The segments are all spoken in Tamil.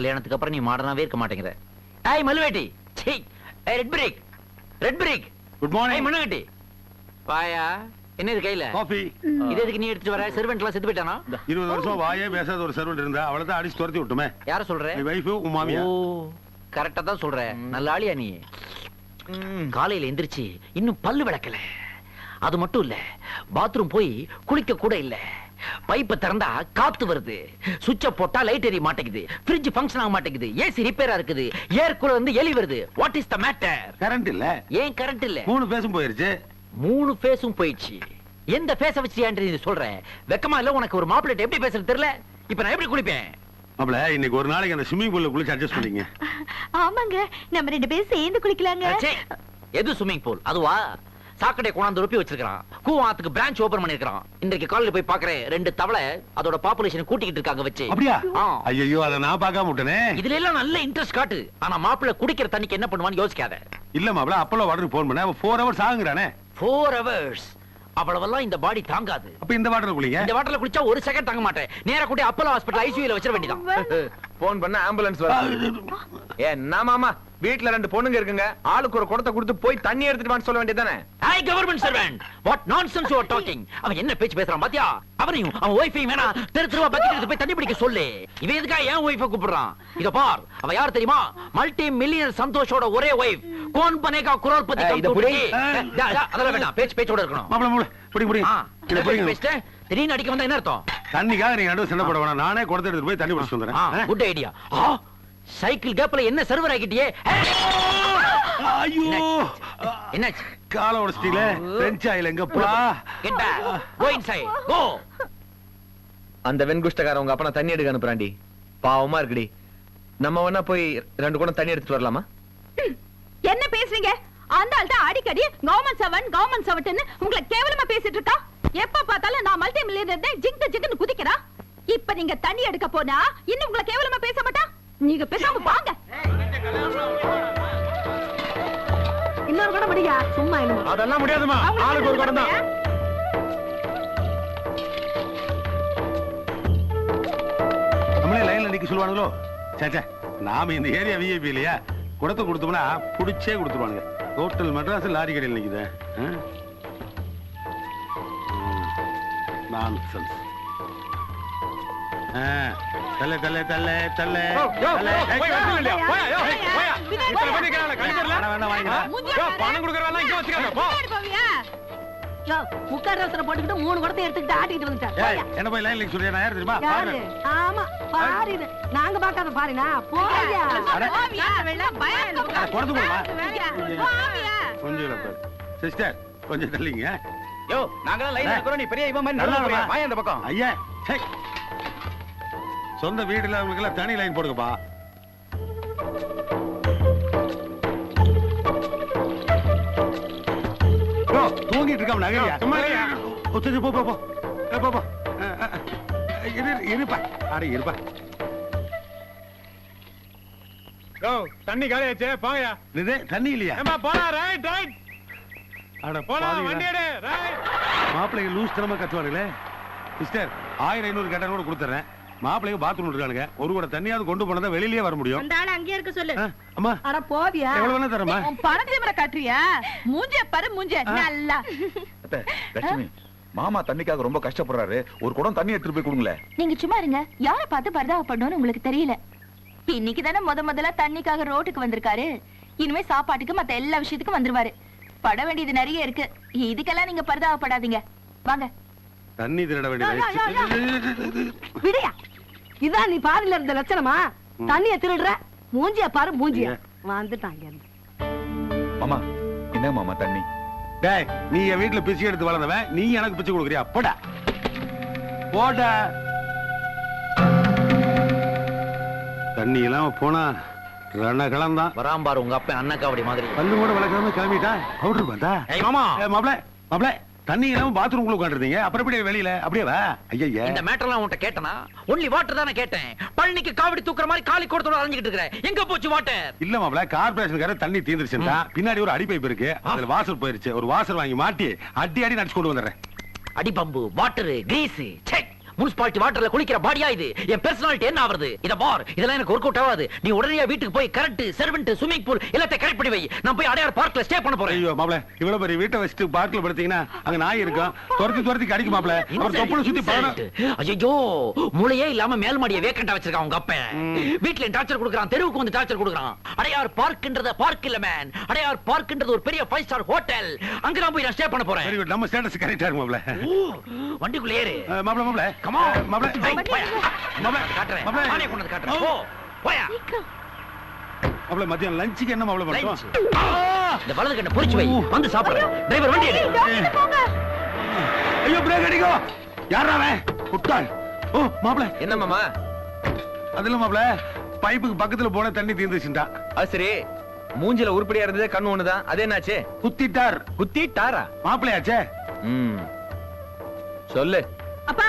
கல்யாணத்துக்கு அப்புறம் நீ மாடர்னாவே இருக்க மாட்டேங்கிற. ஏய் மல்லுவேட்டி. சீ ஏய் red break red break good ஏய் மார்னிங் மண்ணகட்டி வாயா. என்ன இது கையில? காஃபி இது எதுக்கு நீ எடுத்துட்டு வர? செர்வெண்ட் எல்லாம் செத்து போயிட்டானா இருபது வருஷம் வாயே பேசாத ஒரு சர்வெண்ட் இருந்தா அவளை தான் அடிச்சு துரத்தி விட்டுமே. யார சொல்ற? என் வைஃபு உன் மாமியா ஓ கரெக்டா தான் சொல்ற. நல்ல ஆளியா நீ. காலையில எந்திரிச்சு இன்னும் பல்லு விளக்கல. அது மட்டும் இல்ல பாத்ரூம் போய் குளிக்க கூட இல்ல. பைப்பை திறந்தா காத்து வருது. சுவிட்ச போட்டா லைட் எரிய மாட்டேங்குது. ஃப்ரிட்ஜ் ஃபங்க்ஷன் ஆக மாட்டேங்குது. ஏசி ரிப்பேரா இருக்குது. ஏர் கூலர் வந்து எலி வருது. What is the matter current இல்ல. ஏன் கரண்ட் இல்ல? மூணு பேசும் போயிருச்சு. மூணு ஃபேஸும் போயிடுச்சு. எந்த ஃபேஸ வச்சு ஏன் நீ சொல்ற? வெக்கமா இல்ல உனக்கு ஒரு மாப்பிள்ளை எப்படி பேசுறது தெரியல? இப்ப நான் எப்படி குளிப்பேன்? மாப்ள இன்னைக்கு ஒரு நாளைக்கு அந்த ஸ்விம்மிங் பூல்ல குளிச்சு அட்ஜஸ்ட் பண்ணீங்க ஆமாங்க நம்ம ரெண்டு பேரும் சேர்ந்து குளிக்கலாங்க. எது ஸ்விம்மிங் பூல் அதுவா? சாக்கடை கொண்டாந்து ரொப்பி வச்சிருக்கான் கூவாத்துக்கு பிரான்ச் ஓபன் பண்ணிருக்கான் இன்றைக்கு காலையில போய் பாக்குறேன் ரெண்டு தவளை அதோட பாப்புலேஷன் கூட்டிக்கிட்டு இருக்காங்க வச்சு. அப்படியா. ஐயோ அதை நான் பார்க்காம விட்டனே. இதுல எல்லாம் நல்ல இன்ட்ரெஸ்ட் காட்டு. ஆனா மாப்பிள்ளை குடிக்கிற தண்ணிக்கு என்ன பண்ணுவான்னு யோசிக்காத. இல்ல மாப்ள அப்பளோ வாட்டருக்கு போன் பண்ண ஃபோர் ஹவர்ஸ் ஆகுங்கிறானே. ஃபோர் ஹவர்ஸ் அவ்வளவெல்லாம் இந்த பாடி தாங்காது. அப்ப இந்த வாட்டர் குளிங்க. இந்த வாட்டர்ல குளிச்சா ஒரு செகண்ட் தாங்க மாட்டேன். நேரா கூட்டி அப்பலோ ஹாஸ்பிடல் ஐசியூல வச்சிட வேண்டியதான் போன் பண்ண ஆம்புலன்ஸ் வர என்ன மாமா? வீட்ல ரெண்டு பொண்ணுங்க இருக்குங்க. ஆளுக்கு ஒரு குடத்தை கொடுத்து போய் தண்ணி எடுத்துட்டு வான்னு சொல்ல வேண்டியதானே I government servant what nonsense you are talking அவன் என்ன பேச்சு பேசுறான் பாத்தியா? அவனையும் அவன் ஒய்ஃபையும் வேணா தெரு தெருவா பக்கெட் எடுத்து போய் தண்ணி பிடிக்க சொல்லு. இவன் எதுக்காக ஏன் ஒய்ஃபை கூப்பிடுறான்? இத பார் அவ யார் தெரியுமா? மல்டி மில்லியனர் சந்தோஷோட ஒரே ஒய்ஃப் கோன் பனேகா இத புடி. அதெல்லாம் வேண்டாம் பேச்சு பேச்சோட இருக்கணும். பிடி பிடி. திடீர்னு அடிக்க வந்தா என்ன அர்த்தம்? தண்ணிக்காக நீங்க நடுவு சண்டை போட வேணாம். நானே குடத்தை எடுத்து போய் தண்ணி பிடிச்சிட்டு வந்துடுறேன். குட் ஐடியா சைக்கிள் கேப்ல என்ன சர்வர் ஆகிட்டியே ஐயோ! என்னாச்சு? கால உடச்சிட்டீங்களே? பிரெஞ்ச் ஆயில் எங்கப்பா get back go inside go அந்த வெண்குஷ்டக்கார உங்க அப்பா தண்ணி எடுக்க அனுப்புறாண்டி பாவமா இருக்குடி. நம்ம வேணா போய் ரெண்டு குடம் தண்ணி எடுத்துட்டு வரலாமா? என்ன பேசுறீங்க? அந்த ஆள் தான் அடிக்கடி கவர்மெண்ட் செவன் கவர்மெண்ட் செவன் உங்களை கேவலமா பேசிட்டு இருக்கா? எப்ப பார்த்தாலும் நான் மல்டி மில்லியனர் ஜிங்கு ஜிங்குன்னு குதிக்கிறா? இப்ப நீங்க தண்ணி எடுக்க போனா இன்னும் உங்களை கேவலமா பேச மாட்டா? நீங்க பேசாம வாங்க. இன்னொரு கூட முடியா சும்மா அதெல்லாம் முடியாதுமா. ஆளுக்கு ஒரு குடம் தான். நம்மளே லைன்ல நிக்க சொல்லுவானுங்களோ? சேச்சே நாம இந்த ஏரியா விஐபி இல்லையா? குடத்தை கொடுத்தோம்னா புடிச்சே கொடுத்துருவானுங்க. ஹோட்டல் மெட்ராஸ் லாரி கடையில் நான்சென்ஸ் தல்ல வேணாம், வேணாம், வாங்கிக்கலாம். யோ, பணம் கொடுக்கறவெல்லாம் இங்க வச்சுக்காத, போ. முக்காடு அவசரம் போட்டுக்கிட்டு மூணு குடத்தை எடுத்துக்கிட்டு ஆட்டிட்டு வந்துட்டேன் ஏய், என்ன போய் லைன்ல சொல்றியா? நான் தெரியுமா? பாரு. ஆமா பாரு இது. நாங்க பார்க்காத பாருனா போயா குடத்து கொஞ்சம் சிஸ்டர் கொஞ்சம் தள்ளிங்க. யோ, நாங்கெல்லாம் லைன்ல இருக்கிறோம், நீ பெரிய இவன் மாதிரி நல்லா. வாயா இந்த பக்கம். ஐயா. சொந்த வீடுல அவங்களுக்கு எல்லாம் தனி லைன் போடுங்கப்பா. தூங்கிட்டு இருக்காம சரி, போ போ போ. போ. இரு இருப்பா. அட இருப்பா. யோ, தண்ணி காலியாச்சே, போங்கயா. இது தண்ணி இல்லையா? ஏம்மா, போலாம், right, right. அட போலாம், பாவிகளா. வண்டி எடு, லூஸ் தனமா கத்துவானுங்களே. சிஸ்டர் ஆயிரம் ஐநூறு கேட்டா கூட கொடுத்துறேன். மாப்பிள்ளைங்க பாத்ரூம் இருக்கானுங்க ஒரு கூட தண்ணியாவது கொண்டு போனதா வெளியிலேயே வர முடியும். அந்த ஆளு அங்கேயே இருக்க சொல்லு. அம்மா. அட போவியா? எவ்வளவு வேணா தரமா உன் பணத்தை காட்டுறியா? மூஞ்ச பாரு மூஞ்ச. நல்லா. அத்தை, லட்சுமி மாமா தண்ணிக்காக ரொம்ப கஷ்டப்படுறாரு. ஒரு குடம் தண்ணி எடுத்துட்டு போய் கொடுங்களேன். நீங்க சும்மா இருங்க. யார பார்த்து பரதாவ பண்ணணும்னு உங்களுக்கு தெரியல. இன்னைக்கு தானே முத முதல்ல தண்ணிக்காக ரோட்டுக்கு வந்திருக்காரு. இனிமே சாப்பாட்டுக்கு மத்த எல்லா விஷயத்துக்கும் வந்துருவாரு. பட வேண்டியது நிறைய இருக்கு. இதுக்கெல்லாம் நீங்க பரதாவப்படாதீங்க வாங்க. தண்ணி திருட வேண்டியது விடியா. இதான் நீ பாருல இருந்த லட்சணமா? தண்ணிய திருடுற? மூஞ்சிய பாரு மூஞ்சிய? வந்துட்டாங்க மாமா என்ன மாமா தண்ணி? டேய் நீ என் வீட்டுல பிச்சை எடுத்து வளர்ந்தவன். நீ எனக்கு பிச்சை கொடுக்குறியா? போடா. போடா. தண்ணி இல்லாம போனா ரணகலம் தான். வராம்பார் உங்க அப்பா அண்ணக்காவடி மாதிரி. பல்லு கூட வளர்க்காம கிளம்பிட்டா? பவுடர் பார்த்தா ஏய் மாமா. மாப்பிள மாப்பிள. தண்ணி இல்லாம பாத்ரூம் குள்ள உட்காந்துருந்தீங்க அப்புறம் எப்படி வெளியில? அப்படியே வா. ஐயா இந்த மேட்டர்லாம் உன்கிட்ட கேட்டனா? ஒன்லி வாட்டர் தானே கேட்டேன். பழனிக்கு காவடி தூக்குற மாதிரி காலி கூடத்தோட அலைஞ்சிட்டு இருக்கிறேன் எங்க போச்சு வாட்டர் இல்ல மாப்பிள கார்பரேஷன்கார தண்ணி தீந்துருச்சுடா பின்னாடி ஒரு அடி பைப் இருக்கு அதுல வாசல் போயிருச்சு. ஒரு வாசல் வாங்கி மாட்டி அடி அடி நடிச்சு கொண்டு வந்துடுறேன். அடிபம்பு வாட்டர் கிரீஸ் முனிசிபாலிட்டி வாட்டர்ல குளிக்கிற பாடியா இது? என் பர்சனாலிட்டி என்ன ஆவறது? இத பார் இதெல்லாம் எனக்கு ஒர்க் அவுட் ஆகாது. நீ உடனே வீட்டுக்கு போய் கரண்ட் செர்வெண்ட் ஸ்விமிங் பூல் எல்லாத்தையும் கரெக்ட் பண்ணி வை. நான் போய் அடையார் பார்க்ல ஸ்டே பண்ண போறேன். ஐயோ மாப்ள இவ்வளவு பெரிய வீட்டை வச்சுட்டு பார்க்ல படுத்தீங்கன்னா அங்க நாய் இருக்கும் துரத்தி துரத்தி கடிக்கும் மாப்ள அவர் தொப்புல சுத்தி பழம் ஐயோ மூளையே இல்லாம மேல் மாடியை வேக்கண்டா வச்சிருக்கான் உங்க அப்பன் வீட்ல டார்ச்சர் கொடுக்கறான் தெருவுக்கு வந்து டார்ச்சர் கொடுக்கறான். அடையார் பார்க்ன்றது பார்க் இல்ல மேன் அடையார் பார்க்ன்றது ஒரு பெரிய ஃபைவ் ஸ்டார் ஹோட்டல் அங்க நான் போய் நான் ஸ்டே பண்ண போறேன். நம்ம ஸ்டேட்டஸ் கரெக்டா இருக்கு மாப்ள வண்டிக்குள்ள ஏறு. மாப்ள மாப்ள Come on. மாப்ள ஏய், போயா. மாப்ள காட்டுறேன். மாப்ள நானே கொண்டு வந்து காட்டுறேன். போ. போயா. மாப்ள மதியம் லஞ்சுக்கு என்ன மாப்ள Lunch. பண்றோம் இந்த வலது கண்ணை பொறிச்சு வை. வந்து சாப்பிடுறேன். டிரைவர் வண்டி எடு டாக்டர் போங்க. ஐயோ பிரேக் அடிக்கோ. யாரா அவன்? குட்டாள் ஓ மாப்ள என்ன மாமா? அதுல மாப்ள பைப்புக்கு பக்கத்துல போன தண்ணி அது சரி. மூஞ்சில உருப்படியா இருந்தது கண்ணு ஒண்ணுதான் அது என்னாச்சு? குத்திட்டார். குத்தி டாரா மாப்பிளையாச்சே ம். சொல்லு. அப்பா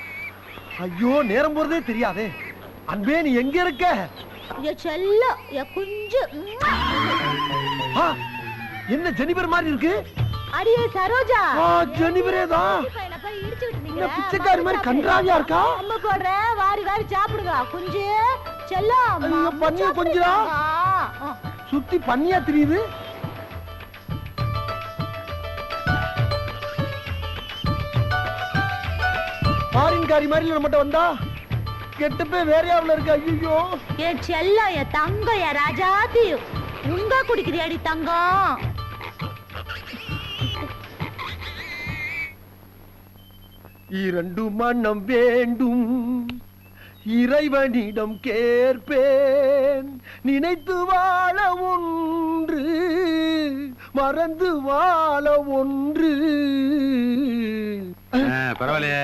ஐயோ நேரம் போறதே தெரியாதே. அன்பே நீ எங்க இருக்க? என்ன ஜெனிபர் மாதிரி இருக்கு? அடியே சரோஜா. ஜெனிபரே தான் பிச்சைக்காரி மாதிரி கன்றாவியா இருக்கா? அம்மா போடுறேன் வாரி வாரி சாப்பிடுங்க. குஞ்சு செல்லம் ஐயோ, பண்ணியா கொஞ்சிரா? சுத்தி பண்ணியா தெரியுது? ஃபாரின்காரி மாதிரி நம்மகிட்ட வந்தா? கெட்டு போய் வேறையாவில் இருக்கு? ஐயோ என் செல்லம் என் தங்கம் என் ராஜாதி உங்க குடிக்கிறியாடி தங்கம்? இரண்டு மனம் வேண்டும். இறைவனிடம் கேட்பேன். நினைத்து வாழ ஒன்று மறந்து வாழ ஒன்று. பரவாயில்லையே.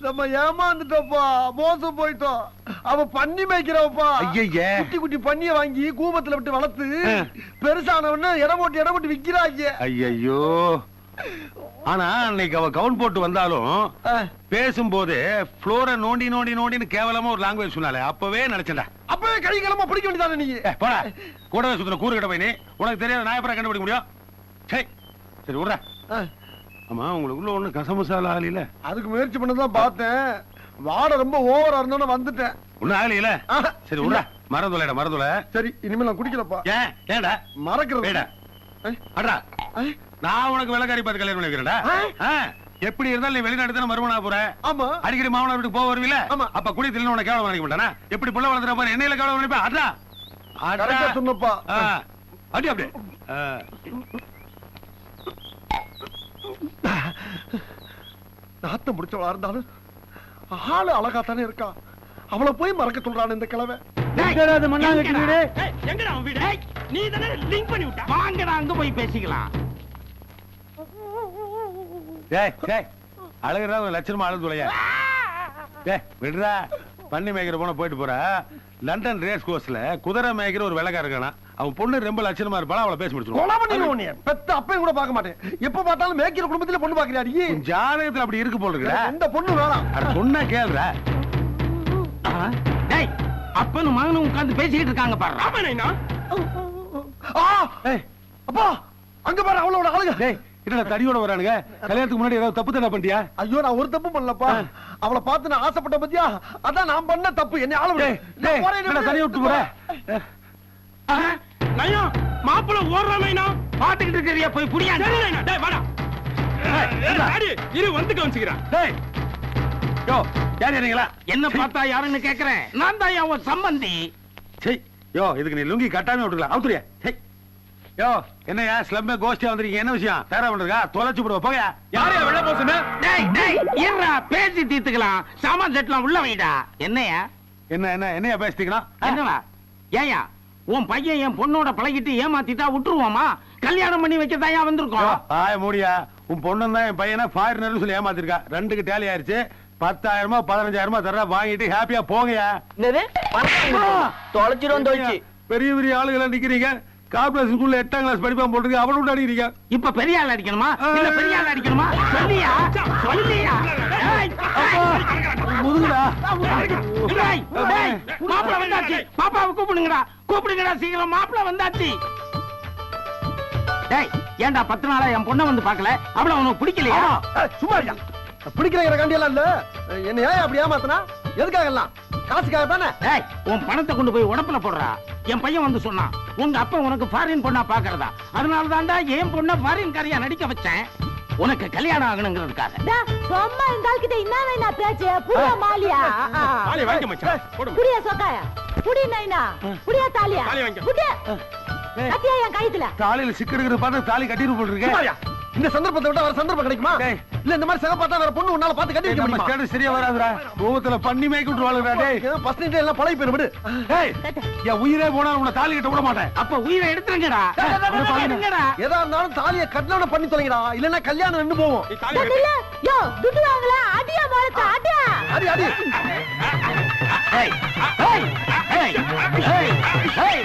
நம்ம ஏமாந்துட்டோப்பா மோசம் போயிட்டோம். அவ பண்ணி மேய்க்கிறவப்பா. குட்டி குட்டி பண்ணிய வாங்கி கூபத்துல விட்டு வளர்த்து ஆ. பெருசானவன இடம் போட்டு இடம் போட்டு விக்கிறாங்க ஐயோ ஆனா அன்னைக்கு அவ கவுன் போட்டு வந்தாலும் ஆ. பேசும்போது ஃப்ளோரை நோண்டி நோண்டி நோண்டின்னு கேவலமா ஒரு லாங்குவேஜ் சொன்னாலே அப்பவே நினைச்சேன்டா. அப்பவே கை கிளம்ப பிடிக்க வேண்டியதானே நீ? ஏ, போடா. கூடவே சுத்தின கூறு கிட்ட போய் நீ உனக்கு தெரியாத எப்பறம் கண்டுபிடிக்க முடியும்? சரி சரி விட்றா. ஆ. ஆமா உங்களுக்குள்ள ஒண்ணு கசமசாலா ஆகலையில? அதுக்கு முயற்சி பண்ணதான் பார்த்தேன். வாடை ரொம்ப ஓவரா இருந்தோன்னு வந்துட்டேன். ஒண்ணும் ஆகலையில. சரி விட்றா மறந்துலடா மறந்துல சரி இனிமே நான் குடிக்கலப்பா. ஏன்? ஏன்டா? மறக்கிறது. ஏய், நான் உனக்கு விலகாரி பார்த்து கல்யாணம் பண்ணி வைக்கிறேன்டா ஆ. ஆ, எப்படி இருந்தாலும் நீ வெளிநாடு தானே மறுமணா போற? ஆமா. அடிக்கடி மாமனார் வீட்டுக்கு போக வருவீல? ஆமா. அப்ப குடி தில்ல உனக்கு கேவலம் நினைக்க மாட்டானா? எப்படி புள்ள வளர்த்துற பாரு என்னையில கேவலம் நினைப்பா அட்ரா கரெக்டா சொன்னப்பா. அடி அப்படியே. ஆ. நாத்தம் முடிச்சவளா இருந்தாலும் ஆளு அழகா தானே இருக்கா? அவளை போய் மறக்க சொல்றான் இந்த கிழமை எங்கடா? அவன் வீடு? நீ தானே லிங்க் பண்ணி விட்ட. வாங்கடா அங்க போய் பேசிக்கலாம். டேய் டேய் அழகுறா ஒரு லட்சணமா அழுது துளைய டேய் விடுறா பண்ணி மேய்க்கிற போன போயிட்டு போற. லண்டன் ரேஸ் கோர்ஸ்ல குதிரை மேய்க்கிற ஒரு விலகா இருக்கானா? அவன் பொண்ணு ரொம்ப லட்சணமா இருப்பாளா அவளை பேசி கொலை முடிச்சிருவான் பண்ணிடுவோம் நீ பெத்த அப்பையும் கூட பார்க்க மாட்டேன். எப்ப பார்த்தாலும் மேய்க்கிற குடும்பத்துல பொண்ணு பாக்குறியாடி உன் ஜாதகத்துல அப்படி இருக்கு போல இருக்குடா எந்த பொண்ணு வேணாம். அட சொன்னா கேளுடா. டேய் அப்பனும் மகனும் உட்கார்ந்து பேசிக்கிட்டு இருக்காங்க பாரு. ராமனைனா ஆ ஏய், அப்பா அங்க பாரு அவளோட அழகு டேய் என்னடா தடியோட வரானுங்க? கல்யாணத்துக்கு முன்னாடி ஏதாவது தப்பு தடா பண்ணிட்டியா? ஐயோ நான் ஒரு தப்பு பண்ணலப்பா. அவளை பார்த்து நான் ஆசைப்பட்ட பத்தியா? அதான் நான் பண்ண தப்பு. என்னை ஆள விடு. டேய் தனியா விட்டு போற? நயம் மாப்பிள ஓடுறாமைனா பாத்துக்கிட்டு இருக்கிறியா? போய் புரியா டேய் வாடா. அடி, இரு வந்து கவனிச்சுக்கிறேன். டேய். யோ யார் யாரீங்களா என்ன பார்த்தா யாருன்னு கேக்குறேன். நான் தான் உன் சம்பந்தி. சரி யோ இதுக்கு நீ லுங்கி கட்டாம விட்டுக்கலாம் அவுத்துறியா சரி யோ என்னையா ஸ்லம்மே கோஷ்டியா வந்திருக்கீங்க. என்ன விஷயம்? தேரா பண்றா தொலைச்சு போடுவா போயா யாரையா வெள்ள போசுன டேய் டேய் இருடா பேசி தீர்த்துக்கலாம். சாமான் செட்லாம் உள்ள வைடா. என்னையா? என்ன என்ன என்னையா பேசிட்டீங்கன்னா என்னவா? ஏயா உன் பையன் என் பொண்ணோட பழகிட்டு ஏமாத்திட்டா விட்டுருவோமா? கல்யாணம் பண்ணி வைக்கதாயா வந்திருக்கோம்? ஆய மூடியா. உன் பொண்ணு தான் என் பையனை ஃபாரினர் சொல்லி ஏமாத்திருக்கா. ரெண்டுக்கு டேலி ஆயிருச்சு. பத்தாயிரமா பதினஞ்சாயிரமா தர வாங்கிட்டு ஹாப்பியா போங்கயா தொலைச்சிரும் தொலைச்சு பெரிய பெரிய ஆளுகளா நிக்கிறீங்க. கார்பரேஷன் ஸ்கூல்ல எட்டாம் கிளாஸ் படிப்பான் போட்டுருக்கு அவனோட அடிக்கிறீங்க. இப்ப பெரிய ஆள் அடிக்கணுமா? இல்ல பெரிய ஆள் அடிக்கணுமா? சொல்லியா? சொல்லியா? முதுகுடா. மாப்பிளை வந்தாச்சு. பாப்பாவை கூப்பிடுங்கடா. கூப்பிடுங்கடா சீக்கிரம். மாப்பிளை வந்தாச்சு. டேய் ஏன்டா பத்து நாளா என் பொண்ணை வந்து பார்க்கல? அவள உனக்கு பிடிக்கலையா? சும்மா பிடிக்கிற கண்டியெல்லாம் இல்ல. என்ன ஏன் அப்படி ஏமாத்தினா? எதுக்காக எல்லாம் காசுக்காக தானே? டேய் உன் பணத்தை கொண்டு போய் உடப்புல போடுறா. என் பையன் வந்து சொன்னான் உங்க அப்பா உனக்கு ஃபாரின் பொண்ணா பாக்குறதா? அதனால தான்டா என் பொண்ண ஃபாரின் காரியா நடிக்க வச்சேன். உனக்கு கல்யாணம் ஆகணுங்கிறதுக்காக. சும்மா இந்த ஆள்கிட்ட என்ன வேணா பேச்சு? புடிய மாலியா? தாலி வாங்கி மச்சான் போடு புடிய சொக்காயா புடி நைனா? புடிய தாலியா? தாலி வாங்கி. புடிய கத்தியா என் கைத்துல? தாலியில சிக்கிடுக்கிற பார்த்து தாலி கட்டிட்டு போட்டுருக்கேன்? இந்த சந்தர்ப்பத்தை விட வேற சந்தர்ப்பம் கிடைக்குமா. இல்ல இந்த மாதிரி பார்த்தா வேற பொண்ணு உன்னால பார்த்து கட்டி வைக்க முடியுமா? ஸ்டேட்டஸ் சரியா வராதுடா. கோவத்துல பண்ணி மேய்க்கு விட்டு வாழுறா டேய் ஃபர்ஸ்ட் நைட் எல்லாம் பழகி போயிரு விடு. டேய் என் உயிரே போனா உன்னை தாலி கட்ட விட மாட்டேன். அப்ப உயிரை எடுத்துருங்கடா. எடுங்கடா எதா இருந்தாலும் தாலியை கட்டணம் பண்ணி தொலைங்கடா. இல்லன்னா கல்யாணம் நின்னு போவோம். இல்ல யோ துட்டு வாங்கல அடியா மரத்த அடியா. அடி அடி. ஏய், ஏய், ஏய், ஏய், ஏய்,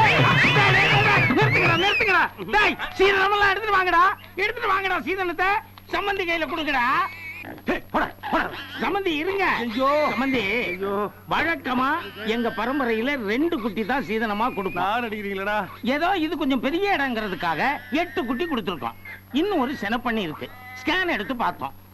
ஏய், நிறுத்துங்கடா, நிறுத்துங்கடா. டேய், சீதனமெல்லாம் எடுத்துட்டு வாங்கடா. எடுத்துட்டு வாங்கடா சீதனத்தை. சம்மந்தி கையில போடா. சம்மந்தி இருங்க. சம்மந்தி வழக்கமா எங்க பரம்பரையில ரெண்டு குட்டி தான் சீதனமா கொடுப்போம் அடிக்கிறீங்களா ஏதோ இது கொஞ்சம் பெரிய இடங்கிறதுக்காக எட்டு குட்டி கொடுத்துருக்கோம். இன்னும் ஒரு செனப்பண்ணி இருக்கு. ஸ்கேன் எடுத்து பார்த்தோம்.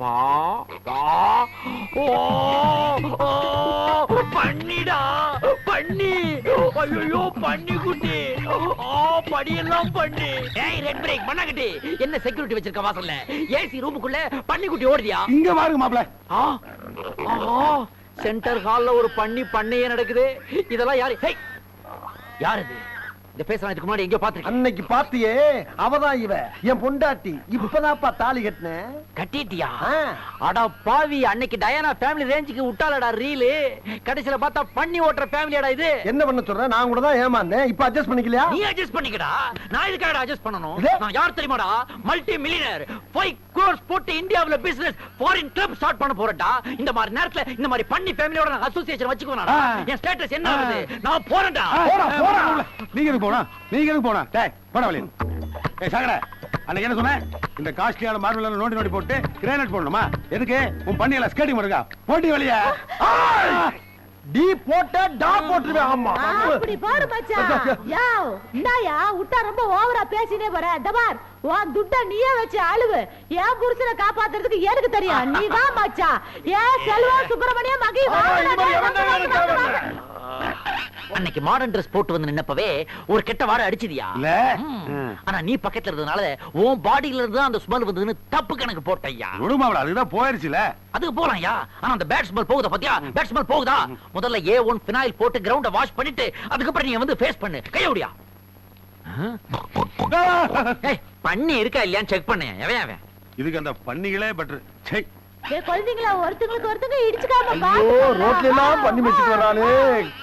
ஓ ஓ, பண்ணிடா பண்ணி. ஐயோ பண்ணி குட்டி. படியெல்லாம் பண்ணி. ஏய் ரெட் பிரேக் பண்ணாங்கட்டி என்ன செக்யூரிட்டி வச்சிருக்க வாசல்ல ஏசி ரூமுக்குள்ள பண்ணி குட்டி ஓடுதியா இங்க பாருங்க ஆ ஆஹா சென்டர் ஹால்ல ஒரு பண்ணி பண்ணையே நடக்குது. இதெல்லாம் யாரு? ஹேய் யார் இது? இந்த பேசுறான் இதுக்கு முன்னாடி எங்கேயோ பாத்துருக்கேன் அன்னைக்கு பாத்தியே அவதான் இவ. என் பொண்டாட்டி. இப்பதான்ப்பா தாலி கட்டினேன் கட்டிட்டியா. அட பாவி அன்னைக்கு டயானா ஃபேமிலி ரேஞ்சுக்கு விட்டாலடா ரீலு கடைசில பார்த்தா பண்ணி ஓட்டுற ஃபேமிலியாடா இது. என்ன பண்ண சொல்றேன் நான் கூட தான் ஏமாந்தேன். இப்ப அட்ஜஸ்ட் பண்ணிக்கலையா? நீ அட்ஜஸ்ட் பண்ணிக்கடா. நான் இதுக்காக அட்ஜஸ்ட் பண்ணணும்? நான் யார் தெரியுமாடா? மல்டி மில்லியனர் ஃபைவ் crores போட்டு இந்தியாவுல பிசினஸ் ஃபாரின் கிளப் ஸ்டார்ட் பண்ண போறேன்டா. இந்த மாதிரி நேரத்துல இந்த மாதிரி பண்ணி ஃபேமிலியோட நான் அசோசியேஷன் வச்சுக்குவேன். என் ஸ்டேட்டஸ் என்ன ஆகுது நான் போறேன்டா. நீங்க போனா? நீங்க எதுக்கு போனா? டேய் போடா வெளிய ஏய் சாகர அன்னைக்கு என்ன சொன்னேன்? இந்த காஸ்ட்லியான மார்பிள் நோண்டி நோண்டி போட்டு கிரானைட் போடணுமா? எதுக்கு? உன் பண்ணியில ஸ்கேட்டிங் பண்ணுங்க போட்டி வெளிய டி போட்ட டா போட்டுருவேன். ஆமா. அப்படி போடு மச்சான். யோ இந்தாயா விட்டா ரொம்ப ஓவரா பேசினே போற. இந்த பார் உன் துட்ட நீயே வச்சு அழுவு. என் புருஷனை காப்பாத்துறதுக்கு எனக்கு தெரியும்? நீ வா மச்சான். ஏன் செல்வா சுப்பிரமணிய மகி எவன்? அன்னைக்கு மாடர்ன் ட்ரெஸ் போட்டு வந்து நின்னப்பவே ஒரு கெட்ட வாடை அடிச்சதியா? இல்ல? ஆனா நீ பக்கத்துல இருந்ததுனால உன் பாடியில இருந்து அந்த ஸ்மெல் வந்ததுன்னு தப்பு கணக்கு போட்டையா விடுமாவள அதுதான் போயிருச்சுல. அதுக்கு போலாம்யா. ஆனா அந்த பேட் ஸ்மெல் போகுதா பாத்தியா? பேட் ஸ்மெல் போகுதா? முதல்ல ஏ ஒன் பினாயில் போட்டு கிரவுண்ட வாஷ் பண்ணிட்டு அதுக்கப்புறம் நீ வந்து ஃபேஸ் பண்ணு. கையோடியா பண்ணி இருக்கா இல்லையான்னு செக் பண்ணு. எவன் அவன்? இதுக்கு அந்த பண்ணிகளே பெட்டர் சை ஏய், குழந்தைங்களா ஒருத்தங்களுக்கு ஒருத்தங்க இடிச்சுக்காம ஐயோ பாத்து ரோட்ல எல்லாம் பண்ணி வச்சுட்டு வரானே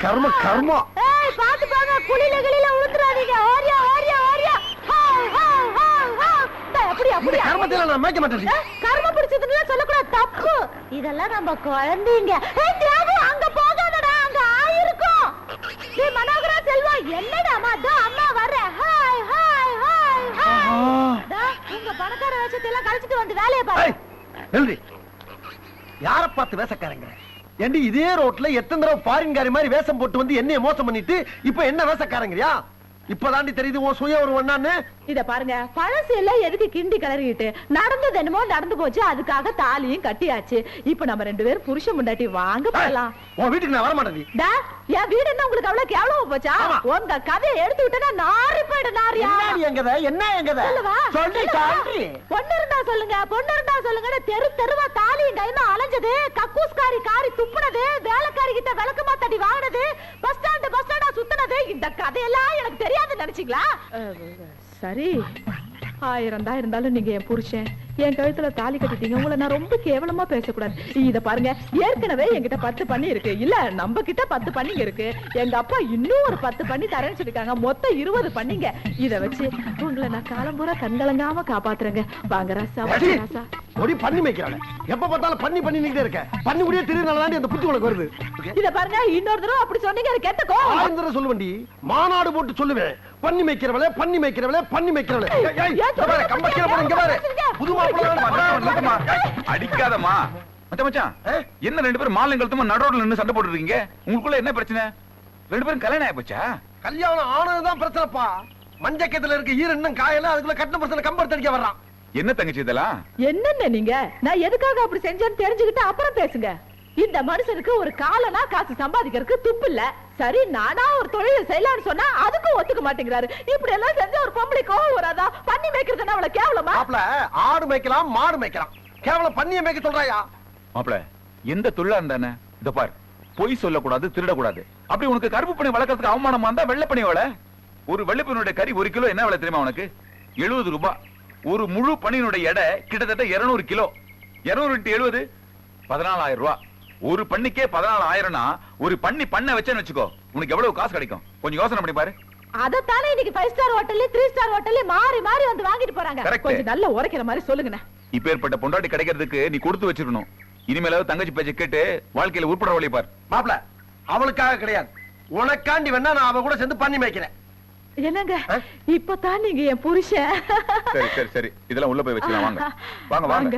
கர்ம கர்மம் ஏய் பாத்து பாங்க. குளில கிளில உளுந்துறாதீங்க ஓரியா ஓரியா ஓரியா அப்படி அப்படி கர்மத்தையில நான் மேய்க்க மாட்டேன். கர்ம பிடிச்சதுன்னு சொல்லக்கூடாது. தப்பு. இதெல்லாம் நம்ம குழந்தைங்க. ஏய் தியாகு அங்க போகாதடா. அங்க ஆயிருக்கும். டேய் மனோகரா செல்வா என்னடா அம்மா? அம்மா வரேன் ஹாய் ஹாய் ஹாய் ஹாய். உங்க பணக்கார வேஷத்தை எல்லாம் கழிச்சிட்டு வந்து வேலைய பாரு. யார பார்த்து வேசக்காரங்க ஏண்டி இதே ரோட்ல எத்தனை தடவை ஃபாரின்காரி மாதிரி வேஷம் போட்டு வந்து என்னைய மோசம் பண்ணிட்டு இப்ப என்ன வேசக்காரங்கயா இப்பதாண்டி தெரியுது உன் சுய ஒரு ஒண்ணான்னு? இத பாருங்க பழசு எல்லாம் எதுக்கு கிண்டி கிளறிட்டு நடந்தது என்னமோ நடந்து போச்சு அதுக்காக தாலியும் கட்டியாச்சு. இப்ப நம்ம ரெண்டு பேரும் புருஷன் முண்டாட்டி வாங்க போலாம். உன் வீட்டுக்கு நான் வர மாட்டேன் என் வீடு என்ன உங்களுக்கு அவ்வளவு கேவலமா போச்சா. உங்க கதையை எடுத்து விட்டா நாரி போயிடு நாரியா. எங்கத என்ன எங்கத சொல்லவா? சொல்லி பொண்ணு இருந்தா சொல்லுங்க பொண்ணு இருந்தா சொல்லுங்க தெரு தெருவா தாலியும் கைமா அலைஞ்சது கக்கூஸ்காரி காரி துப்புனது வேலைக்காரி கிட்ட விளக்கமா தட்டி வாங்கினது பஸ் ஸ்டாண்ட் பஸ் ஸ்டாண்டா சுத்துனது இந்த கதையெல்லாம் எனக்கு தெரியாது நினைச்சீங்களா? சரி. ஆயிரம் தான் இருந்தாலும் நீங்க என் புருஷன். என் கழுத்துல தாலி கட்டிட்டீங்க. உங்களை நான் ரொம்ப கேவலமா பேசக்கூடாது. இத பாருங்க ஏற்கனவே என்கிட்ட பத்து பண்ணி இருக்கு. இல்ல நம்ம கிட்ட பத்து பண்ணிங்க இருக்கு. எங்க அப்பா இன்னும் ஒரு பத்து பண்ணி தரேன்னு சொல்லிருக்காங்க. மொத்தம் இருபது பண்ணிங்க. இத வச்சு உங்களை நான் காலம் பூரா கண்கலங்காம காப்பாத்துறேங்க. வாங்க ராசா ராசா. ஒடி பண்ணி வைக்கிறாங்க எப்ப பார்த்தாலும் பண்ணி பண்ணி நிக்கிட்டே இருக்க. பண்ணி முடிய திருநாள் அந்த புத்தி உனக்கு வருது. இத பாருங்க இன்னொரு தடவை அப்படி சொன்னீங்க கெட்டக்கோ ஆயிரம் தடவை சொல்லுவேன்டி. மாநாடு போட்டு சொல்லுவேன். பண்ணி மேய்க்கிறவளே பண்ணி மேய்க்கிறவளே பண்ணி மேய்க்கிறவளே. ஏய், ஏய், இங்க பாரு, கம்ப கீழே போடு, இங்க பாரு. புது மாப்பிள்ளை. அடிக்காதம்மா. மச்சான் மச்சான். என்ன ரெண்டு பேரும் மாலை கழுத்துமா நடுரோட்ல நின்னு சண்டை போட்டு இருக்கீங்க உங்களுக்குள்ள என்ன பிரச்சனை? ரெண்டு பேரும் கல்யாணம் ஆயிப்போச்சா? கல்யாணம் ஆனதுதான் பிரச்சனைப்பா. மஞ்சக்கத்துல இருக்க ஈர இன்னும் காயல அதுக்குள்ள கட்டின பிரச்சனை கம்பர் தடிக்க வர்றான். என்ன தங்கச்சி இதெல்லாம்? என்னென்ன நீங்க? நான் எதுக்காக அப்படி செஞ்சேன்னு தெரிஞ்சுக்கிட்டு அப்புறம் பேசுங்க. இந்த மனுஷனுக்கு ஒரு காலனா காசு சம்பாதிக்கிறதுக்கு துப்பு இல்ல. சரி நானா ஒரு தொழிலை செய்யலாம்னு சொன்னா அதுக்கும் ஒத்துக்க மாட்டேங்கிறாரு. இப்படி எல்லாம் செஞ்ச ஒரு பொம்பளை கோவம் வராதா? பண்ணி மேய்க்கிறதுனா அவளை கேவலமா? மாப்பிள ஆடு மேய்க்கலாம் மாடு மேய்க்கலாம். கேவலம் பண்ணிய மேய்க்க சொல்றாயா? மாப்பிள எந்த தொழிலா இருந்தானே? இத பார் பொய் சொல்லக்கூடாது திருடக்கூடாது. அப்படி உனக்கு கருப்பு பணி வளர்க்கறதுக்கு அவமானமா இருந்தா வெள்ளை பணி வள? ஒரு வெள்ளைப்பணியோட கறி ஒரு கிலோ என்ன விலை தெரியுமா உனக்கு? எழுபது ரூபாய் ஒரு முழு பணியினுடைய எடை கிட்டத்தட்ட 200 கிலோ. 200 இன்ட்டு எழுபது? பதினாலாயிரம் ரூபாய் ஒரு பண்ணிக்கே பதினாலாயிரம்னா ஒரு பண்ணி பண்ண வச்சேன்னு வச்சுக்கோ. உனக்கு எவ்வளவு காசு கிடைக்கும்? கொஞ்சம் யோசனை பண்ணி பாரு. அதத்தானே இன்னைக்கு ஃபைவ் ஸ்டார் ஹோட்டல்ல த்ரீ ஸ்டார் ஹோட்டல்ல மாறி மாறி வந்து வாங்கிட்டு போறாங்க. கொஞ்சம் நல்ல உரைக்கிற மாதிரி சொல்லுங்கண்ணே. இப்பேற்பட்ட பொண்டாட்டி கிடைக்கிறதுக்கு நீ கொடுத்து வச்சிருக்கணும். இனிமேலாவது தங்கச்சி பேச்சை கேட்டு வாழ்க்கையில உட்பட வழி பார். மாப்பிள அவளுக்காக கிடையாது. உனக்காண்டி வேணா நான் அவ கூட சேர்ந்து பண்ணி மேய்க்கிறேன். என்னங்க? இப்பதான் நீங்க என் புருஷன். சரி சரி சரி. இதெல்லாம் உள்ள போய் வச்சுக்கலாம். வாங்க. வாங்க வாங்க.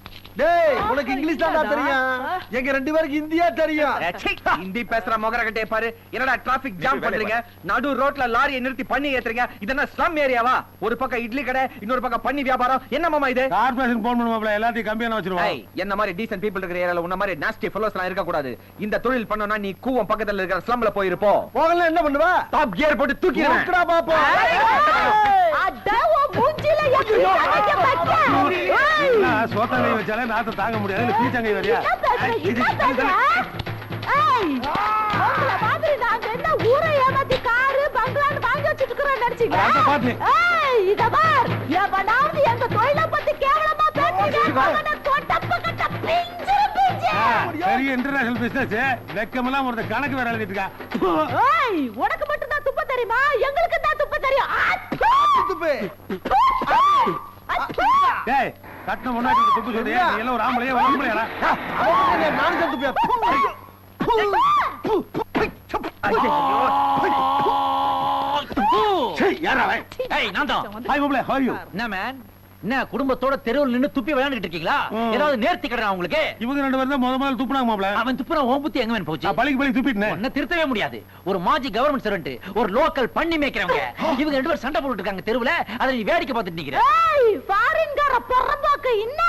டேய் உனக்கு இங்கிலீஷ் தான் தெரியும். எங்க ரெண்டு பேருக்கு இந்தியா தெரியும். ஹிந்தி பேசுற மொகர கட்டே பாரு. என்னடா டிராபிக் ஜாம் பண்றீங்க? நடு ரோட்ல லாரியை நிறுத்தி பண்ணி ஏத்துறீங்க. இதென்ன ஸ்லம் ஏரியாவா ஒரு பக்கம் இட்லி கடை இன்னொரு பக்கம் பண்ணி வியாபாரம். என்ன மாமா இது? போன் பண்ணுவாப்ல எல்லாத்தையும் கம்பியான வச்சிருவோம் ஏய், என்ன மாதிரி டீசன்ட் பீப்பிள் இருக்கிற ஏரியால உன்ன மாதிரி நாஸ்டி ஃபெலோஸ் எல்லாம் இருக்க கூடாது இந்த தொழில் பண்ணனும்னா நீ கூவம் பக்கத்துல இருக்கிற ஸ்லம்ல போகல என்ன பண்ணுவ? டாப் கியர் போட்டு பாப்போம். அட, மூஞ்சில? ஏய், வச்சாலே நாத்த தாங்க முடியாது. பீச்சங்கை வரியா. பெரிய இன்டர்நேஷனல் பிசினஸ் வெக்கமெல்லாம் ஒரு கணக்கு வேற எழுதிட்டு இருக்கா. உனக்கு மட்டும் தான் துப்ப தெரியுமா? எங்களுக்கு தான் துப்ப தெரியும்! துப்பு. டேய் கட்டின முன்னாடி துப்பு சொல்றியா நீ எல்லாம் ஒரு ஆம்பளையா ஒரு ஆம்பளையாடா நானும் சேர்த்து துப்பியா. பு. பு. பு. பு. சப்பு. சீ, யாரா? ஏய் நான் தான் ஹாய் மாப்ள ஹவ் யூ என்ன மேன் என்ன குடும்பத்தோட தெருவில் நின்னு துப்பி விளையாண்டுட்டு இருக்கீங்களா. ஏதாவது நேர்த்தி கடனா உங்களுக்கு? இவங்க ரெண்டு பேரும் தான் முத முதல்ல துப்புனாங்க மாப்ள அவன் துப்புன ஓ புத்தி எங்க போச்சு? நான் பழிக்கு பழி துப்பிட்டேன். உன்னை திருத்தவே முடியாது. ஒரு மாஜி கவர்மெண்ட் சர்வெண்ட் ஒரு லோக்கல் பண்ணி மேய்க்கிறவங்க. இவங்க ரெண்டு பேரும் சண்டை போட்டுட்டு இருக்காங்க தெருவுல. அதை நீ வேடிக்கை பார்த்துட்டு நிக்கிற. ஏய், ஃபாரின்கார பொறம்போக்கு என்ன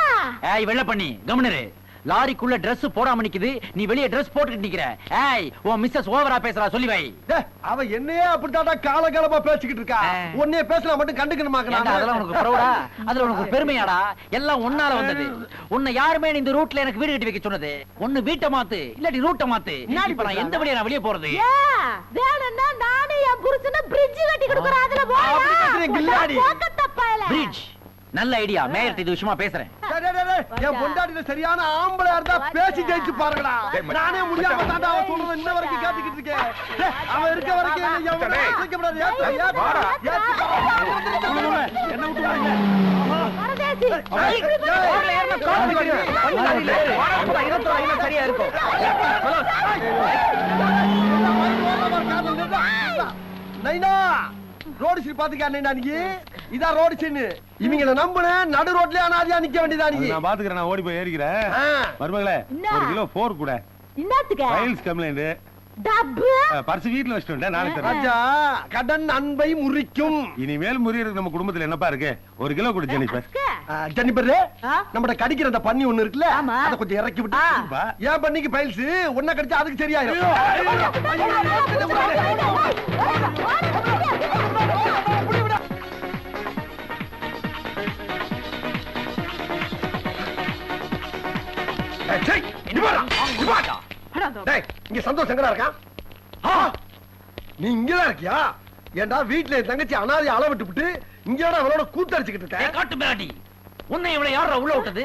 ஏய் வெள்ள பண்ணி கவர்னரு லாரிக்குள்ள Dress போடாம நிக்குது. நீ வெளிய Dress போட்டுட்டு நிக்கிற. ஏய் உன் மிஸ்ஸஸ் ஓவரா பேசுறா சொல்லி வை. அவ என்னையே அப்படித்தாடா காலகாலமா பேசிக்கிட்டு இருக்கா. உன்னைய பேசினா மட்டும் ஏண்டா, கண்டுக்கணுமாக்கணும் அதெல்லாம் உனக்கு ப்ரௌடா அதுல உனக்கு பெருமையாடா? எல்லாம் உன்னால வந்தது. உன்னை யாருமே இந்த ரூட்ல எனக்கு வீடு கட்டி வைக்க சொன்னது. ஒண்ணு வீட்டை மாத்து இல்லாட்டி ரூட்டை மாத்து. இப்ப நான் எந்த வழியா நான் வெளிய போறது? வேணும்னா நானே என் புருஷனை bridge கட்டி கொடுக்குறேன், அதுல தப்பாயில. பிரிட்ஜ் நல்ல ஐடியா மேயர்ட்ட இது விஷயமா பேசுறேன். என் பொண்டாட்டில சரியான ஆம்பளையா இருந்தா பேசி ஜெயிச்சு பாருங்கடா. நானே முடியாம தாண்டா அவன் சொல்றத இன்ன வரைக்கும் கேட்டுக்கிட்டு இருக்கேன் அவன் இருக்க வரைக்கும் என்னை எவனும் டேய். அசைக்கக்கூடாது. ஏத்து, ஏத்து, வாடா. ஏத்து, பாரு. என்ன விட்டு வாங்க ஏய், ஏய், ரோட்ல ஏறினா கால் வைக்கிறேன். பண்ணி அடியில ஏறு. அப்பதான் இருபத்தோரு ஐநூறு சரியா இருக்கும் நைனா ரோடு சீன் பாத்துக்கா நைனா. நீ இதான் ரோடு சீன் இவங்கள நம்புன நடு ரோட்லயே அனாதியா நிக்க வேண்டியதா நீ. நான் பாத்துக்கிறேன் நான் ஓடி போய் ஏறிக்கிறேன். மருமகளே? ஒரு கிலோ போர் கூட. என்னத்துக்கு ஃபைல்ஸ் கம்ப்ளைண்ட் பர்ஸ் வீட்டுல வச்சுட்டு நாளைக்கு ராஜா கடன் அன்பை முறிக்கும். இனிமேல் முறியறதுக்கு நம்ம குடும்பத்துல என்னப்பா இருக்கு? ஒரு கிலோ கொடு ஜெனிஃபர் ஆ, ஜெனிபர் நம்மட கடிக்கிற அந்த பன்னி ஒண்ணு இருக்குல்ல. அத கொஞ்சம் இறக்கி விட்டு. ஏன் பண்ணிக்கு பைல்ஸ் ஒன்ன கடிச்சா அதுக்கு சரியாயிரும். டேய், இங்க சந்தோஷம் எங்கடா இருக்கான்? ஆ, நீ இங்கதான் இருக்கியா? ஏன்டா வீட்டுல என் தங்கச்சி அனாதை அள விட்டு விட்டு இங்கடா அவளோட கூத்தடிச்சுக்கிட்டு இருக்க? காட்டு உன்னை இவளை யாரா உள்ள விட்டது?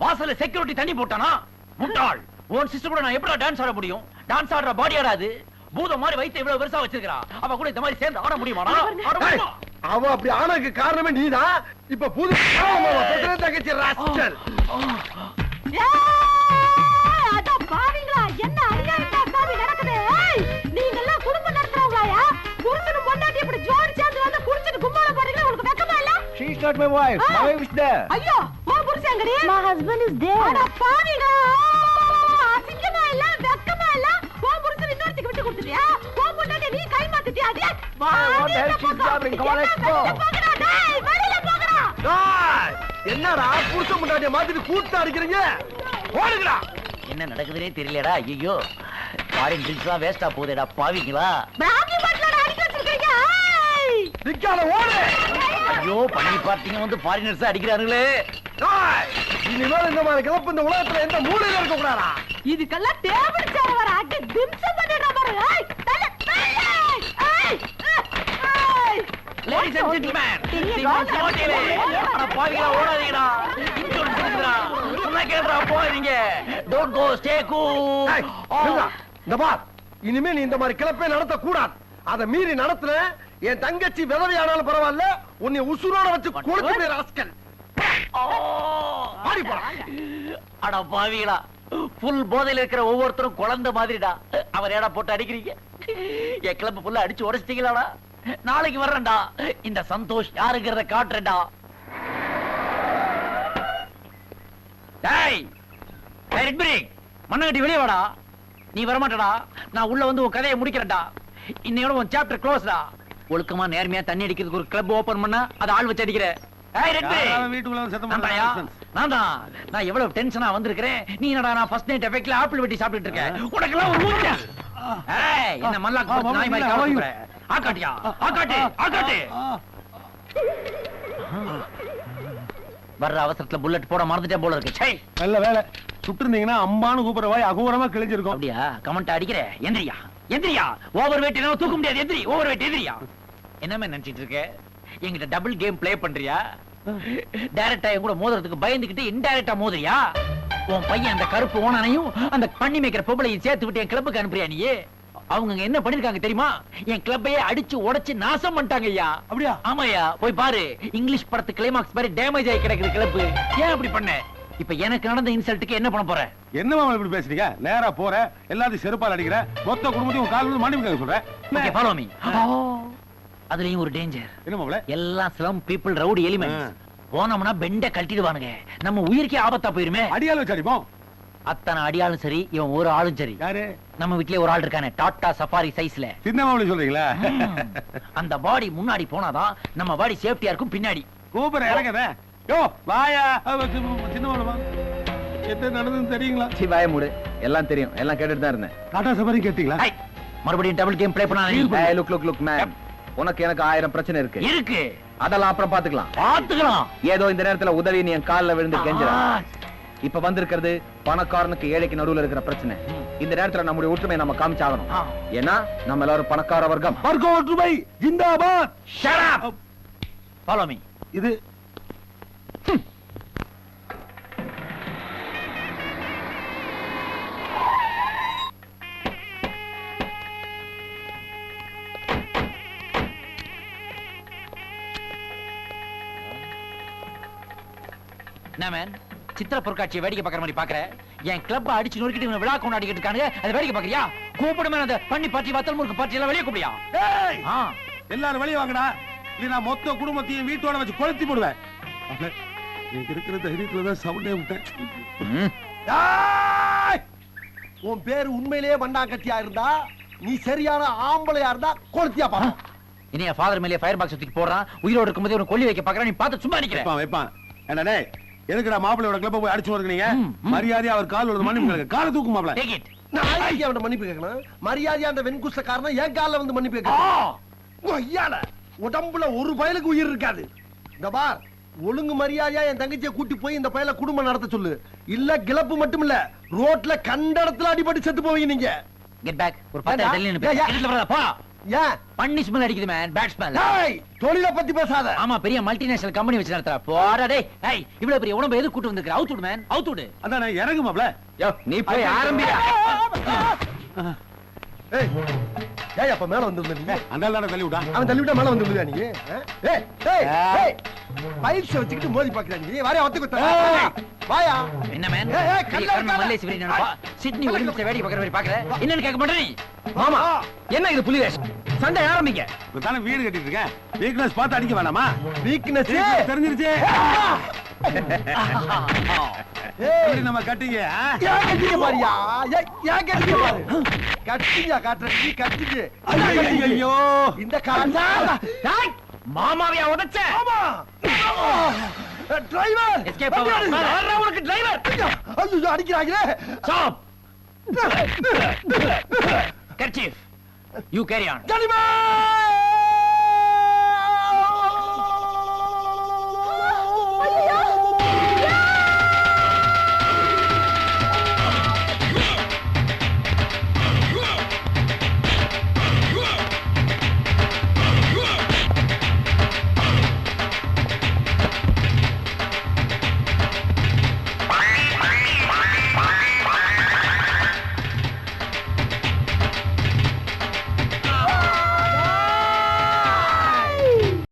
வாசல்ல செக்யூரிட்டி தண்ணி போட்டானா? முட்டாள். உன் சிஸ்டர் கூட நான் எப்படி டான்ஸ் ஆட முடியும்? டான்ஸ் ஆடுற பாடி ஆடாது பூதம் மாதிரி வைத்து இவ்வளவு பெருசா வச்சிருக்கா அவ கூட இந்த மாதிரி சேர்ந்து ஆட முடியுமாடா? அவ அப்படி ஆனதுக்கு காரணமே நீதான். இப்ப புது தங்கச்சி ராஸ்கல் வெக்கமா இல்ல? She is not my wife. Ah. My wife is there. ஐயோ, உன் புருஷன் எங்கடி? அட பாவிங்களா, அசிங்கமா இல்ல, வெக்கமா இல்ல? உன் புருஷன் இன்னொருத்திக்கு விட்டு கொடுத்துட்டியா? உன் பொண்டாட்டியை நீ கைமாத்திட்டியா? அடியே, வாடி what the hell she's gathering? Come on, let's என்ன go. போங்கடா, டேய், வெளியில போங்கடா. என்னடா புருஷ முன்னாடிய மாத்திட்டு கூத்து அடிக்கிறீங்க ஓடுங்கடா என்ன நடக்குதுனே தெரியலடா ஐயோ ஃபாரின் ட்ரிங்க்ஸ் எல்லாம் வேஸ்டா போகுதேடா பாவிங்களா பிராந்தி பாட்டிலோட அடிக்க வச்சிருக்கீங்க. ஏய். நிக்காத ஓடு ஐயோ பண்ணி பார்ட்டிங்க வந்து ஃபாரினர்ஸ் அடிக்கிறானுங்களே டேய், இனிமேல் இந்த மாதிரி கிளப்பு இந்த உலகத்துல எந்த மூலையில இருக்க கூடாதா இதுக்கெல்லாம் டேபிள் சேர் வர அடி திம்சம் பண்ணிடுறா பாரு. ஏய் தல தல ஏய் ஏய்! லேடிஸ் அண்ட் ஜென்டில்மேன் நீங்கள் போட்டியிலே அட பாவிங்களா ஓடாதீங்கடா. இன்சூரன்ஸ் இருக்குடா சொன்னா கேளுடா போகாதீங்க. Don't go stay cool. இந்த பார் இனிமே நீ இந்த மாதிரி கிளப்பே நடத்த கூடாது அதை மீறி நடத்துன என் தங்கச்சி விதவையானாலும் பரவாயில்ல உன்னை உசுரோட வச்சு கொடுத்து ராஸ்கல். அட பாவிகளா புல் போதையில இருக்கிற ஒவ்வொருத்தரும் குழந்தை மாதிரிடா. அவர் ஏடா போட்டு அடிக்கிறீங்க? என் கிளப் ஃபுல்லா அடிச்சு உடைச்சிட்டீங்களாடா? நாளைக்கு வர்றேன்டா. இந்த சந்தோஷ் யாருங்கிறத காட்டுறேன்டா. டேய் மண்ணகட்டி வெளியே வாடா. நீ வரமாட்டடா. நான் உள்ள வந்து உன் கதையை முடிக்கிறேன்டா. இன்னையோட உன் சாப்டர் க்ளோஸ்டா ஒழுக்கமா நேர்மையா தண்ணி அடிக்கிறதுக்கு ஒரு கிளப் ஓபன் பண்ணா அதை ஆள் வச்சு அடிக்கிற. நான் எவ்வளவு டென்ஷனா வந்திருக்கிறேன். நீ என்னடா நான் ஃபர்ஸ்ட் நைட் எஃபெக்ட்ல ஆப்பிள் வெட்டி சாப்பிட்டுட்டு இருக்கேன். உனக்கெல்லாம் ஒரு மூச்சா ஏய் என்ன போட்டு நாய் மாதிரி கவனிக்கிற ஆக்காட்டியா? ஆக்காட்டு ஆக்காட்டு! வர்ற அவசரத்துல புல்லட் போட மறந்துட்டேன் போல இருக்கு. ச்சே! நல்ல வேலை. சுட்டு இருந்தீங்கன்னா அம்பான்னு கூப்பிடுற வாய் அகோரமா கிழிஞ்சிருக்கும். அப்படியா? கமெண்ட் அடிக்கிற? எந்திரியா? எந்திரியா ஓவர் வெயிட் என்னால தூக்க முடியாது எந்திரி ஓவர் வெயிட் எந்திரியா என்னமே நினைச்சிட்டு இருக்க? என்கிட்ட டபுள் கேம் ப்ளே பண்றியா? டைரக்டா என் கூட மோதுறதுக்கு பயந்துகிட்டு இன்டைரக்டா மோதுறியா? உன் பையன் அந்த கருப்பு ஓனானையும் அந்த பண்ணி மேய்க்கிற பொம்பளையும் சேர்த்து விட்டு என் கிளப்புக்கு அனுப்புறியா நீ? அவங்க என்ன பண்ணிருக்காங்க தெரியுமா? என் கிளப்பையே அடிச்சு உடைச்சு நாசம் பண்ணிட்டாங்க ஐயா. அப்படியா? ஆமாயா போய் பாரு. இங்கிலீஷ் படத்து கிளைமாக்ஸ் மாதிரி டேமேஜ் ஆகி கிடக்குது கிளப்பு ஏன் அப்படி பண்ண? இப்ப எனக்கு நடந்த இன்சல்ட்டுக்கு என்ன பண்ண போற? என்ன மாமா இப்படி பேசுறீங்க? நேரா போற எல்லாத்தையும் செருப்பால் அடிக்கிற மொத்த குடும்பத்தையும் கால் வந்து மன்னிப்பு சொல்றேன் ஃபாலோ மீ. அதுலயும் ஒரு டேஞ்சர் என்ன மாப்பிள? எல்லாம் ஸ்லம் பீப்புள் ரவுடி எலிமெண்ட்ஸ் போனோம்னா பெண்ட கழட்டிடுவானுங்க. நம்ம உயிருக்கே ஆபத்தா போயிருமே. அடியால் வச்சு அடிப்போம். அத்தனை அடியாளும் சரி இவன் ஒரு ஆளும் சரி. யாரு? நம்ம வீட்லயே ஒரு ஆள் இருக்கானே டாடா சஃபாரி சைஸ்ல. சின்ன மாப்பிள சொல்றீங்களா? அந்த பாடி முன்னாடி போனாதான் நம்ம பாடி சேஃப்டியா இருக்கும் பின்னாடி. கூப்பிடுற இறங்கத யோ வாயா. சின்ன வா. என்ன நடந்ததுன்னு தெரியுங்களா? சி வாய மூடு. எல்லாம் தெரியும். எல்லாம் கேட்டுட்டு தான் இருந்தேன். டாடா சஃபாரி கேட்டீங்களா? மறுபடியும் டபுள் கேம் ப்ளே பண்ணா. ஏய் லுக் லுக் லுக் மேன் உனக்கு எனக்கு ஆயிரம் பிரச்சனை இருக்கு. இருக்கு. அதெல்லாம் அப்புறம் பாத்துக்கலாம் பாத்துக்கலாம் ஏதோ இந்த நேரத்துல உதவி நீ என் கால்ல விழுந்து கெஞ்சுற. இப்ப வந்திருக்கிறது பணக்காரனுக்கு ஏழைக்கு நடுவுல இருக்கிற பிரச்சனை. இந்த நேரத்துல நம்முடைய ஒற்றுமையை நம்ம காமிச்சாகணும். ஏன்னா நம்ம எல்லாரும் பணக்கார வர்க்கம். வர்க்க ஒற்றுமை ஜிந்தாபாத். Up. Follow me. இது என்ன மேன் சித்திர பொருட்காட்சியை வேடிக்கை பார்க்குற மாதிரி பாக்குற என் கிளப் அடிச்சு நொறுக்கிட்டு இவங்க விழா கொண்டாடிக்கிட்டு இருக்கானுங்க. அதை வேடிக்கை பாக்குறியா கூப்பிடுமே அந்த பண்ணி பாட்டி வத்தல் முறுக்கு பாட்டி எல்லாம் வெளியே கூப்பிடியா? ஆ. எல்லாரும் வெளியே வாங்கடா. இல்ல நான் மொத்த குடும்பத்தையும் வீட்டோட வச்சு கொளுத்தி போடுவேன். எனக்கு இருக்கிற தைரியத்துல தான் சவுண்டே விட்டேன்! உன் பேரு உண்மையிலேயே மண்ணாங்கட்டியா இருந்தா நீ சரியான ஆம்பளையா இருந்தா கொளுத்தியா பா. இனி என் ஃபாதர் மேலே ஃபயர் பாக்ஸ் தூக்கி போடுறான் உயிரோடு இருக்கும்போது உனக்கு கொல்லி வைக்க பாக்குறான் நீ பார்த்து சும்மா நிக்கிற. வைப்பான் வைப்பான். என்ன டேய் எதுக்குடா மாப்பிள்ளையோட கிளப்ப போய் அடிச்சு வருகிறீங்க ம். மரியாதையா அவர் கால் விழுது மன்னிப்பு காலை தூக்கு மாப்பிள டேக் இட் நான் ஐயா அவன் மன்னிப்பு கேட்கணும். மரியாதையா அந்த வெண்குஷ்டக்காரன் என் கால்ல வந்து மன்னிப்பு கேட்கணும். ஐயால உடம்புல ஒரு பயலுக்கு உயிர் இருக்காது. இந்த பார் ஒழுங்கு மரியாதையா என் தங்கச்சியை கூட்டி போய் இந்த பயல குடும்பம் நடத்த சொல்லு. இல்ல கிளப்பு மட்டும் இல்ல ரோட்ல கண்ட இடத்துல அடிபட்டு செத்து போவீங்க நீங்க. கெட் பேக் ஒரு பத்து ஏன்? பண்ணி ஸ்மெல் அடிக்குது மேன் பேட் ஸ்மெல் தொழிலை பத்தி பேசாத. ஆமா பெரிய மல்டிநேஷனல் கம்பெனி வச்சு நடத்துறா. போடா டேய். ஏய் இவ்வளவு பெரிய உடம்பு எது கூட்டு வந்திருக்க அவுட் விடு மேன் அவுட் விடு அதான் இறங்கு மாப்பிள யோ நீ போய் ஆரம்பிடா. ஏய் ஏய் அப்ப மேல வந்து அந்த தள்ளி விட்டா? அவன் தள்ளி விட்டா மேல வந்து விழுதா நீ? ஏய் ஏய் ஏய். பயிற்சி வச்சுக்கிட்டு மோதி பாக்குறா நீ. வாரியா ஒத்து குத்த. வாயா. என்ன மேன் ஏய், கல்லா சிட்னி ஒரு நிமிஷம் வேடிக்கை பார்க்குற மாதிரி பாக்குற என்னன்னு கேட்க மாட்டே நீ. மாமா என்ன இது புலிவேஷ் சண்டை ஆரம்பிங்க. தானே வீடு கட்டிட்டு இருக்கேன். வீக்னஸ் பார்த்து அடிக்க வேணாமா? வீக்னஸ் தெரிஞ்சிருச்சு. நம்ம கட்டிங்க ஆ? ஏன் கட்டிங்க பாரியா ஏய், ஏன் கட்டிங்க பாரு கட்டிங்க காட்டுற நீ கட்டிங்க ஐயோ இந்த காலத்தா மாமாவையா உதச்ச? ஆமா. டிரைவர். Escape ஆகலாம். உனக்கு டிரைவர். ஐயோ அடிக்கிறாங்களே. Stop kerchief you carry on ஜனிமே